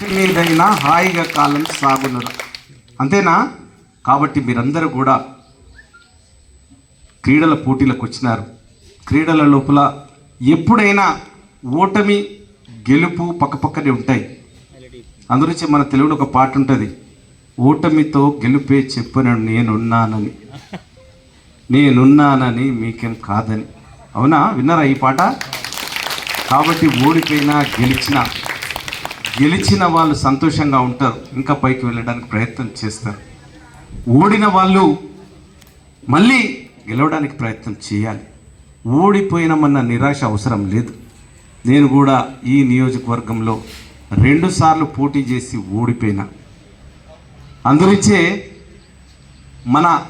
మీదైనా హాయిగా కాలం సాగునురా. అంతేనా? కాబట్టి మీరందరూ కూడా క్రీడల పోటీలకు వచ్చినారు. క్రీడల లోపల ఎప్పుడైనా ఓటమి గెలుపు పక్కపక్కనే ఉంటాయి. అందురించి మన తెలుగులో ఒక పాట ఉంటుంది ఓటమితో గెలుపే చెప్పను నేనున్నానని. నేనున్నానని మీకేం కాదని. అవునా? విన్నారా ఈ పాట? కాబట్టి ఓడిపోయినా గెలిచినా గెలిచిన వాళ్ళు సంతోషంగా ఉంటారు ఇంకా పైకి వెళ్ళడానికి ప్రయత్నం చేస్తారు. ఓడిన వాళ్ళు మళ్ళీ గెలవడానికి ప్రయత్నం చేయాలి. ఓడిపోయినామన్న నిరాశ అవసరం లేదు. నేను కూడా ఈ నియోజకవర్గంలో రెండుసార్లు పోటీ చేసి ఓడిపోయినా. అందుచే మన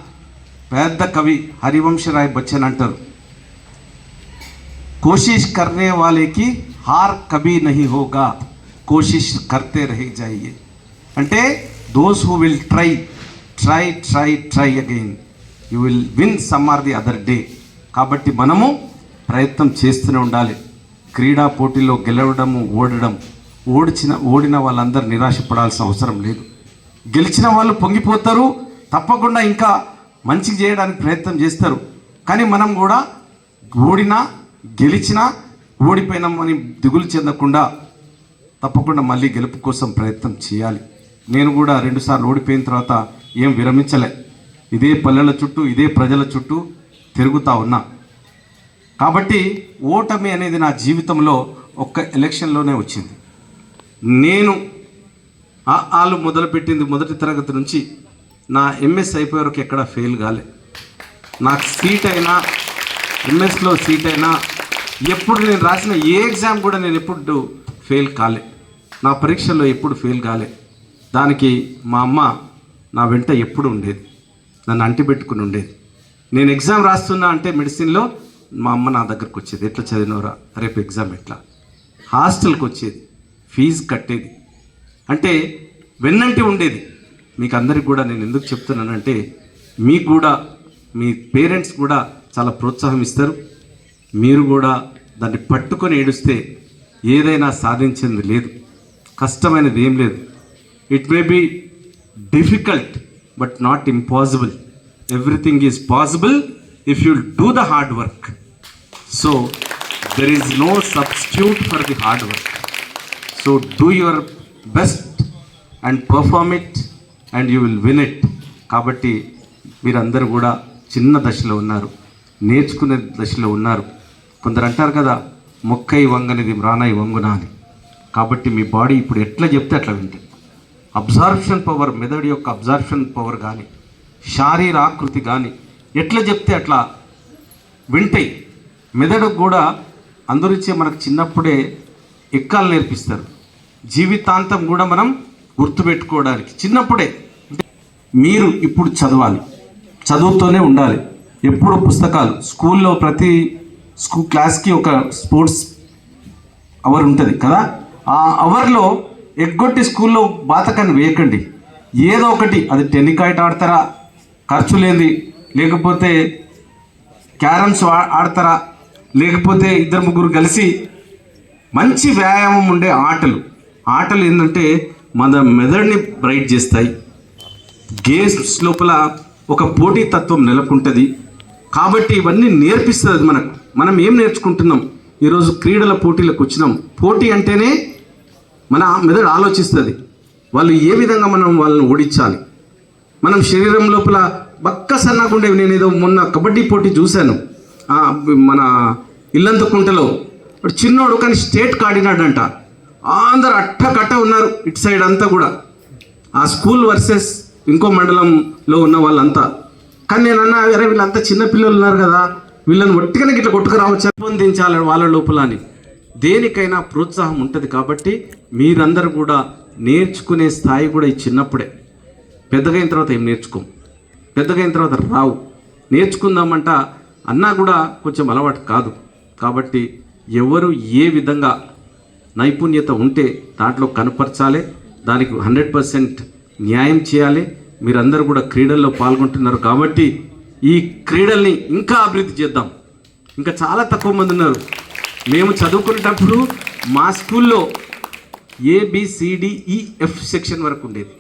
పెద్ద కవి హరివంశరాయ్ బచ్చన్ అంటారు కోషిష్ కర్నే వాళ్ళకి హార్ కభీ నహి హోగా. కోషిష్ కర్తే రహి జాయియే అంటే those who will try try try try again you will win some or the other day కాబట్టి మనము ప్రయత్నం చేస్తూనే ఉండాలి. క్రీడా పోటీలో గెలవడము ఓడడం ఓడిచిన ఓడిన వాళ్ళందరూ నిరాశపడాల్సిన అవసరం లేదు. గెలిచిన వాళ్ళు పొంగిపోతారు తప్పకుండా ఇంకా మంచి చేయడానికి ప్రయత్నం చేస్తారు. కానీ మనం కూడా ఓడినా గెలిచినా ఓడిపోయినామని దిగులు చెందకుండా తప్పకుండా మళ్ళీ గెలుపు కోసం ప్రయత్నం చేయాలి. నేను కూడా రెండుసార్లు ఓడిపోయిన తర్వాత ఏం విరమించలే. ఇదే పల్లెల చుట్టూ ఇదే ప్రజల చుట్టూ తిరుగుతూ ఉన్నా. కాబట్టి ఓటమి అనేది నా జీవితంలో ఒక్క ఎలక్షన్లోనే వచ్చింది. నేను ఆ ఆలు మొదలుపెట్టింది మొదటి తరగతి నుంచి నా ఎంఎస్ అయిపోయే వరకు ఎక్కడ ఫెయిల్ కాలే. నాకు సీట్ అయినా ఎంఎస్లో సీట్ అయినా ఎప్పుడు నేను రాసిన ఏ ఎగ్జామ్ కూడా నేను ఎప్పుడు ఫెయిల్ కాలే. నా పరీక్షల్లో ఎప్పుడు ఫెయిల్ కాలే. దానికి మా అమ్మ నా వెంట ఎప్పుడు ఉండేది. నన్ను అంటిపెట్టుకుని ఉండేది. నేను ఎగ్జామ్ రాస్తున్నా అంటే మెడిసిన్లో మా అమ్మ నా దగ్గరకు వచ్చేది. ఎట్లా చదివినవరా రేపు ఎగ్జామ్ ఎట్లా? హాస్టల్కి వచ్చేది. ఫీజు కట్టేది. అంటే వెన్నంటి ఉండేది. మీకు అందరికి కూడా నేను ఎందుకు చెప్తున్నానంటే మీకు కూడా మీ పేరెంట్స్ కూడా చాలా ప్రోత్సాహం ఇస్తారు. మీరు కూడా దాన్ని పట్టుకొని ఏడుస్తే ఏదైనా సాధించింది లేదు. కష్టమైనది ఏం లేదు. It may be difficult but not impossible everything is possible if you do the hard work so there is no substitute for the hard work so do your best and perform it and you will win it కాబట్టి మీరందరూ కూడా చిన్న దశలో ఉన్నారు. నేర్చుకునే దశలో ఉన్నారు. కొందరు అంటారు కదా మొక్కై వంగనిది మ్రానై వంగునా అని కాబట్టి మీ బాడీ ఇప్పుడు ఎట్లా చెప్తే అట్లా వింటుంది అబ్జార్ప్షన్ పవర్ మెదడు యొక్క అబ్జార్ప్షన్ పవర్ కానీ శారీరాకృతి కానీ ఎట్లా చెప్తే అట్లా వింటాయి మెదడు కూడా అందరిచ్చే మనకు చిన్నప్పుడే ఎక్కాలు నేర్పిస్తారు. జీవితాంతం కూడా మనం గుర్తుపెట్టుకోవడానికి. చిన్నప్పుడే. మీరు ఇప్పుడు చదవాలి. చదువుతూనే ఉండాలి. ఎప్పుడు పుస్తకాలు. స్కూల్లో ప్రతి స్కూ క్లాస్కి ఒక స్పోర్ట్స్ అవర్ ఉంటుంది కదా? ఆ అవర్లో ఎగ్గొట్టి స్కూల్లో బాతకాన్ని వేయకండి. ఏదో ఒకటి. అది టెన్నికాయిట్ ఆడతారా? ఖర్చు లేని లేకపోతే క్యారమ్స్ ఆడతారా? లేకపోతే ఇద్దరు ముగ్గురు కలిసి మంచి వ్యాయామం ఉండే ఆటలు. ఆటలు ఏంటంటే మన మెదడుని బ్రైట్ చేస్తాయి. గేమ్స్ లోపల ఒక పోటీ తత్వం నెలకొంటుంది. కాబట్టి ఇవన్నీ నేర్పిస్తుంది మనకు. మనం ఏం నేర్చుకుంటున్నాం? ఈరోజు క్రీడల పోటీలకు వచ్చినాం. పోటీ అంటేనే మన మెదడు ఆలోచిస్తుంది. వాళ్ళు ఏ విధంగా మనం వాళ్ళని ఓడించాలి? మనం శరీరం లోపల బక్క సన్నగా ఉండేవి. నేను ఏదో మొన్న కబడ్డీ పోటీ చూశాను. మన ఇల్లంతకుంటలో చిన్నోడు కానీ స్టేట్ కాడినాడంట. అందరు అట్ట కట్ట ఉన్నారు ఇటు సైడ్ అంతా కూడా. ఆ స్కూల్ వర్సెస్ ఇంకో మండలంలో ఉన్న వాళ్ళంతా. కానీ నేను అన్నా అరే వీళ్ళంతా చిన్న పిల్లలు ఉన్నారు కదా వీళ్ళని ఒట్టిగానే ఇట్లా కొట్టుకురావచ్చు పొందించాలి వాళ్ళ లోపల అని దేనికైనా ప్రోత్సాహం ఉంటుంది కాబట్టి మీరందరూ కూడా నేర్చుకునే స్థాయి కూడా ఈ చిన్నప్పుడే. పెద్దగైన తర్వాత ఏం నేర్చుకోం? పెద్దగైన తర్వాత రావు. నేర్చుకుందామంట అన్నా కూడా కొంచెం అలవాటు కాదు. కాబట్టి ఎవరు ఏ విధంగా నైపుణ్యత ఉంటే దాంట్లో కనపరచాలి దానికి హండ్రెడ్ పర్సెంట్ న్యాయం చేయాలి మీరందరూ కూడా క్రీడల్లో పాల్గొంటున్నారు కాబట్టి ఈ క్రీడల్ని ఇంకా అభివృద్ధి చేద్దాం. ఇంకా చాలా తక్కువ మంది ఉన్నారు. మేము చదువుకునేటప్పుడు మా స్కూల్లో ఏబిసిడిఈఎఫ్ e, సెక్షన్ వరకు ఉండేది.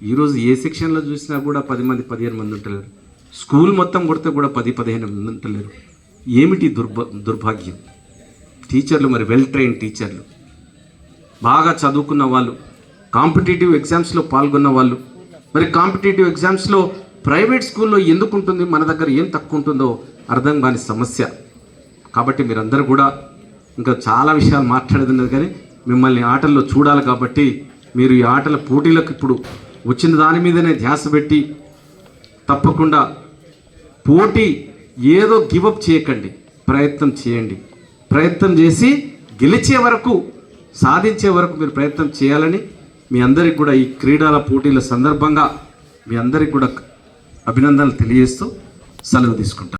ఈరోజు ఏ సెక్షన్లో చూసినా కూడా పది మంది పదిహేను మంది ఉంటలేరు స్కూల్ మొత్తం కొడితే కూడా పది పదిహేను మంది ఉంటలేరు ఏమిటి దుర్భ దుర్భాగ్యం? టీచర్లు మరి వెల్ ట్రైన్ టీచర్లు. బాగా చదువుకున్న వాళ్ళు కాంపిటేటివ్ ఎగ్జామ్స్లో పాల్గొన్న వాళ్ళు మరి కాంపిటేటివ్ ఎగ్జామ్స్లో ప్రైవేట్ స్కూల్లో ఎందుకు ఉంటుంది మన దగ్గర ఏం తక్కువ ఉంటుందో అర్థం కాని సమస్య. కాబట్టి మీరందరూ కూడా ఇంకా చాలా విషయాలు మాట్లాడేది కానీ మిమ్మల్ని ఆటల్లో చూడాలి కాబట్టి మీరు ఈ ఆటల పోటీలకు ఇప్పుడు వచ్చిన దాని మీదనే ధ్యాస పెట్టి తప్పకుండా పోటీ ఏదో గివప్ చేయకండి. ప్రయత్నం చేయండి. ప్రయత్నం చేసి గెలిచే వరకు సాధించే వరకు మీరు ప్రయత్నం చేయాలని మీ అందరికి కూడా ఈ క్రీడల పోటీల సందర్భంగా మీ అందరికి కూడా అభినందనలు తెలియజేస్తూ సెలవు తీసుకుంటాను.